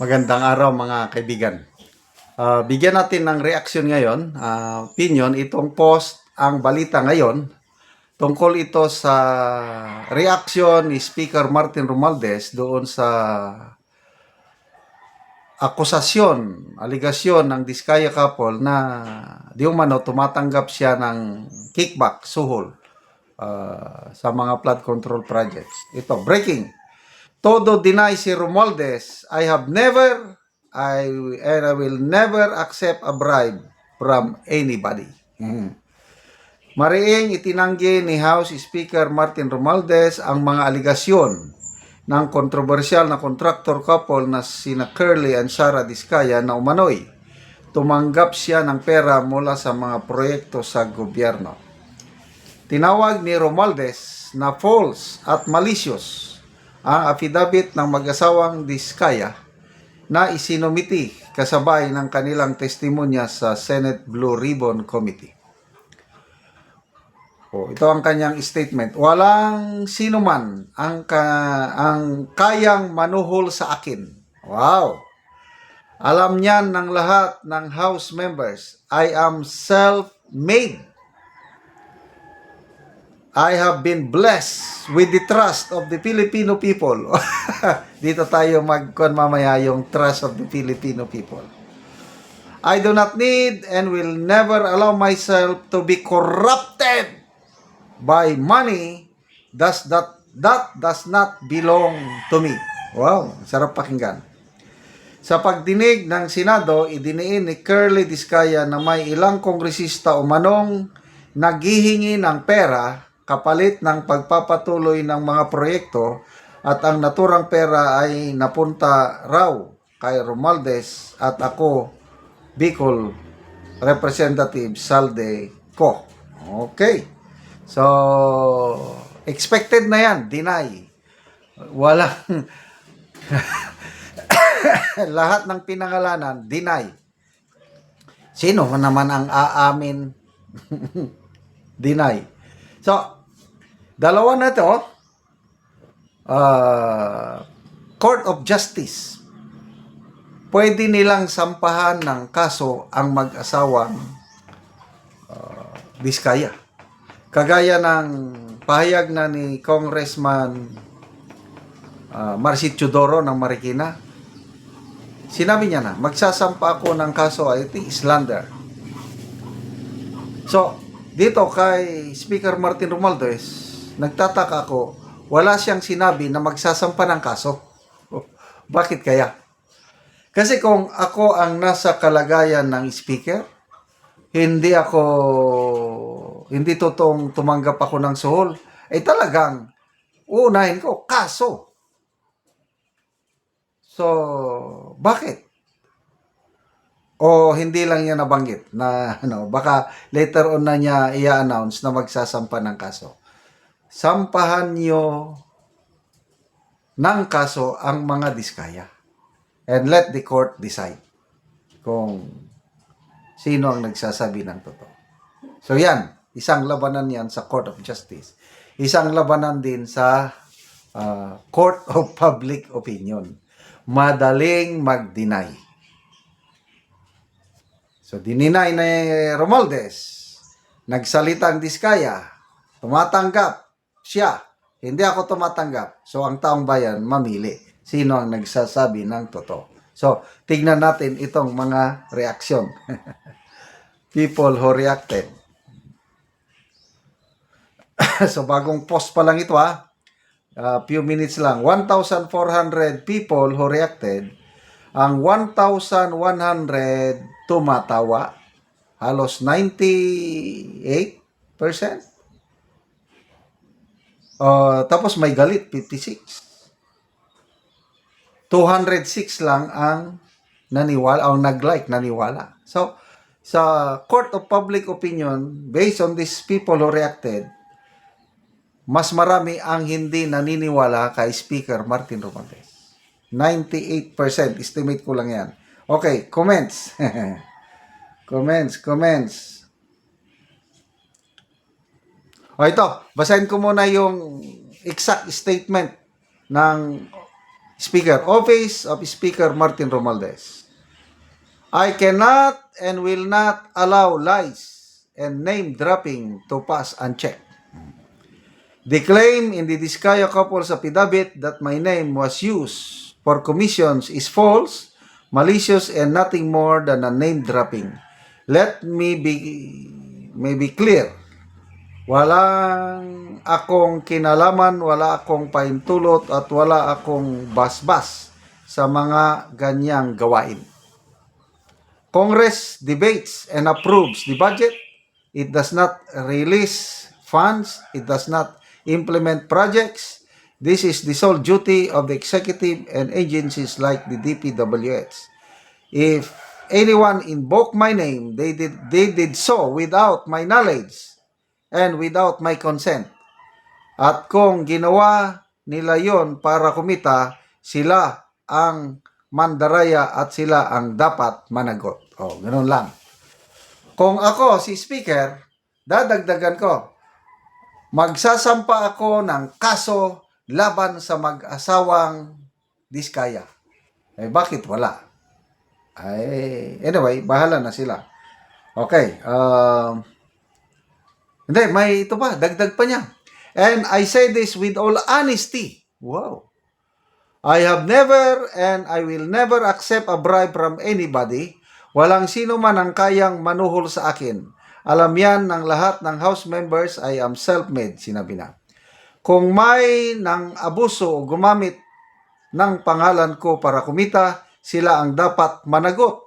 Magandang araw mga kaibigan. Ah, bigyan natin ng reaction ngayon, ah, opinion, itong post, ang balita ngayon, tungkol ito sa reaction ni Speaker Martin Romualdez doon sa akusasyon, aligasyon ng Diskaya couple na di umano tumatanggap siya ng kickback, suhol ah, sa mga flood control projects. Ito, breaking. Todo deny si Romualdez, I have never, I and I will never accept a bribe from anybody. Mhm. Mariing itinanggi ni House Speaker Martin Romualdez ang mga aligasyon ng kontrobersyal na contractor couple na sina Curly and Sara Diskaya na umano'y tumanggap siya ng pera mula sa mga proyekto sa gobyerno. Tinawag ni Romualdez na false at malicious ang affidavit ng mag-asawang Diskaya na isinumiti kasabay ng kanilang testimonya sa Senate Blue Ribbon Committee. O, ito ang kanyang statement. Walang sino man ang, ka, ang kayang manuhol sa akin. Wow! Alam niyan ng lahat ng House members, I am self-made. I have been blessed with the trust of the Filipino people. Dito tayo magkon mamaya yung trust of the Filipino people. I do not need and will never allow myself to be corrupted by money does that that does not belong to me. Wow, sarap pakinggan. Sa pagdinig ng Senado, idiniin ni Curly Diskaya na may ilang kongresista o manong naghihingi ng pera kapalit ng pagpapatuloy ng mga proyekto at ang naturang pera ay napunta raw kay Romualdez at ako, Bicol Representative Salde Ko. Okay. So, expected na yan, deny. Walang lahat ng pinangalanan, deny. Sino naman ang aamin? deny. So, dalawa na to, uh, Court of Justice, pwede nilang sampahan ng kaso ang mag-asawang uh, Diskaya. Kagaya ng pahayag na ni Congressman uh, Marcy Chodoro ng Marikina, sinabi niya na, magsasampa ako ng kaso ay slander. So, dito kay Speaker Martin Romualdez, nagtataka ako, wala siyang sinabi na magsasampa ng kaso. Bakit kaya? Kasi kung ako ang nasa kalagayan ng speaker, hindi ako, hindi totoong tumanggap ako ng suhol, ay talagang uunahin ko, kaso. So, bakit? O hindi lang niya nabanggit na ano, baka later on na niya i-announce na magsasampa ng kaso. Sampahan niyo ng kaso ang mga diskaya. And let the court decide kung sino ang nagsasabi ng totoo. So yan, isang labanan yan sa Court of Justice. Isang labanan din sa uh, Court of Public Opinion. Madaling mag-deny. So, dininay na Romualdez. Nagsalita ang Diskaya. Tumatanggap siya. Hindi ako tumatanggap. So, ang taong bayan, mamili. Sino ang nagsasabi ng totoo. So, tignan natin itong mga reaksyon. People who reacted. so, bagong post pa lang ito ha. A few minutes lang. 1,400 people who reacted. Ang 1,100 tumatawa. Halos 98%. Uh, tapos may galit, 56. 206 lang ang naniwala, o nag-like, naniwala. So, sa Court of Public Opinion, based on these people who reacted, mas marami ang hindi naniniwala kay Speaker Martin Romualdez. 98%, estimate ko lang yan. Okay, comments. comments, comments. O ito, basahin ko muna yung exact statement ng Speaker, Office of Speaker Martin Romualdez. I cannot and will not allow lies and name dropping to pass unchecked. The claim in the Discaya couple's affidavit that my name was used for commissions is false, malicious, and nothing more than a name dropping. Let me be may be clear. Walang akong kinalaman, wala akong paintulot at wala akong basbas sa mga ganyang gawain. Congress debates and approves the budget. It does not release funds. It does not implement projects. This is the sole duty of the executive and agencies like the DPWH. If anyone invoke my name, they did, they did so without my knowledge and without my consent. At kung ginawa nila yon para kumita, sila ang mandaraya at sila ang dapat managot. O, ganun lang. Kung ako, si speaker, dadagdagan ko, magsasampa ako ng kaso laban sa mag-asawang diskaya. Eh, bakit wala? Ay, anyway, bahala na sila. Okay. Um, hindi, may ito pa. Dagdag pa niya. And I say this with all honesty. Wow. I have never and I will never accept a bribe from anybody. Walang sino man ang kayang manuhol sa akin. Alam yan ng lahat ng house members, I am self-made, sinabi na. Kung may nang abuso o gumamit ng pangalan ko para kumita, sila ang dapat managot.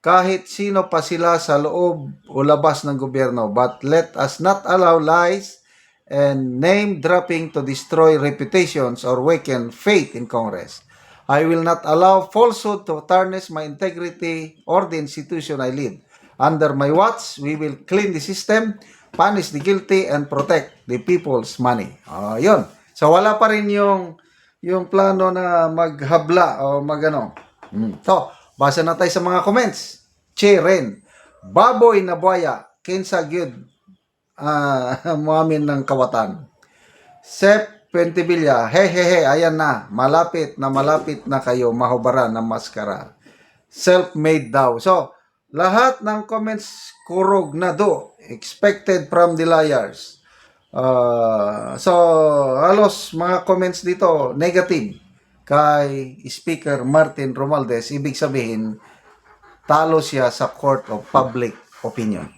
Kahit sino pa sila sa loob o labas ng gobyerno. But let us not allow lies and name dropping to destroy reputations or weaken faith in Congress. I will not allow falsehood to tarnish my integrity or the institution I lead. Under my watch, we will clean the system, punish the guilty, and protect the people's money. Ah, yun. So, wala pa rin yung, yung plano na maghabla o magano. Hmm. So, basa na tayo sa mga comments. Che Ren, Baboy na buhaya, kinsa gyud ah muamin ng kawatan. Sep Pentibilla, he he he, ayan na, malapit na malapit na kayo mahubaran ng maskara. Self-made daw. So, lahat ng comments kurog na do, expected from the liars. Ah, so, halos mga comments dito, negative kay Speaker Martin Romualdez. Ibig sabihin, talo siya sa Court of Public Opinion.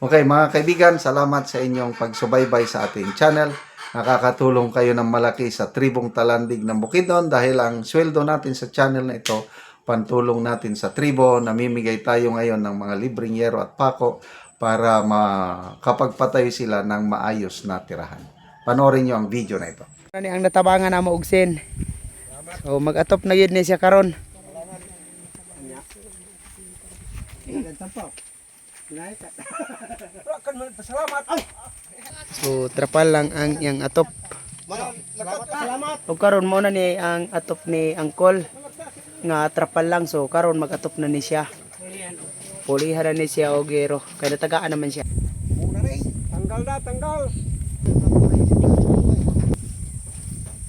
Okay, mga kaibigan, salamat sa inyong pagsubaybay sa ating channel. Nakakatulong kayo ng malaki sa tribong talandig ng Bukidnon dahil ang sweldo natin sa channel na ito, pantulong natin sa tribo. Namimigay tayo ngayon ng mga libreng yero at pako para makapagpatayo sila ng maayos na tirahan. Panoorin nyo ang video na ito. Ano ang natabangan na maugsin. So mag-atop na yun ni siya karon. So trapal lang ang iyang atop. O karon mo na ni ang atop ni Angkol nga trapal lang so karon mag-atop na ni siya. Pulihan na ni siya og gero kay natagaan naman siya. Tanggal na, tanggal.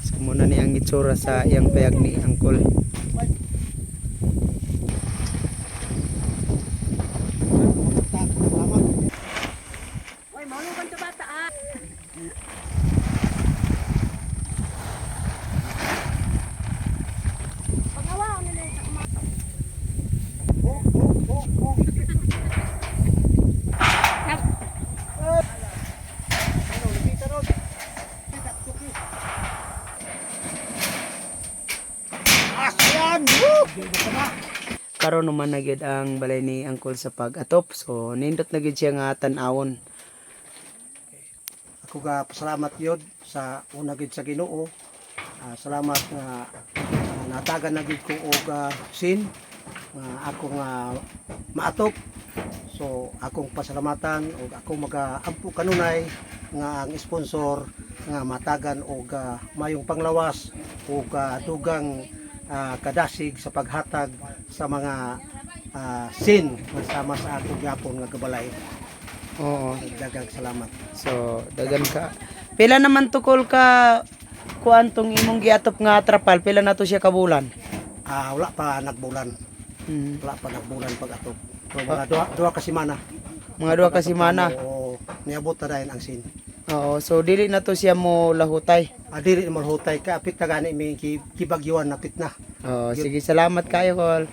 So muna ni ang itsura sa iyang payag ni Angkol. Karon naman na gyud ang balay ni Angkol sa pag-atop. So nindot na gyud siya nga tan-awon. Ako ga pasalamat yod sa una gid sa Ginoo. Ah, salamat nga ah, natagan na gid ko og ah, sin nga ako nga maatop. So akong pasalamatan og ako magaampo kanunay nga ang sponsor nga matagan og ah, mayong panglawas og ah, dugang ah, kadasig sa paghatag sa mga ah, sin nga sama sa akong gyapon nga gabalay. Oo. Dagang salamat. So dagan ka. Pila naman tukol ka kuan tong imong giatop nga trapal pila na to siya kabulan. Ah, wala pa nagbulan. Mm. Wala pa nagbulan pag ato. So, mga duha, duha ka semana. Mga duha ka semana. Oo, niabot na dahil ang sin. Oo, so dili na to siya mo lahutay. Ah, dili mo hutay ka apit na gani may ki- kibagyuan napit na. Oo, sige salamat kayo kol.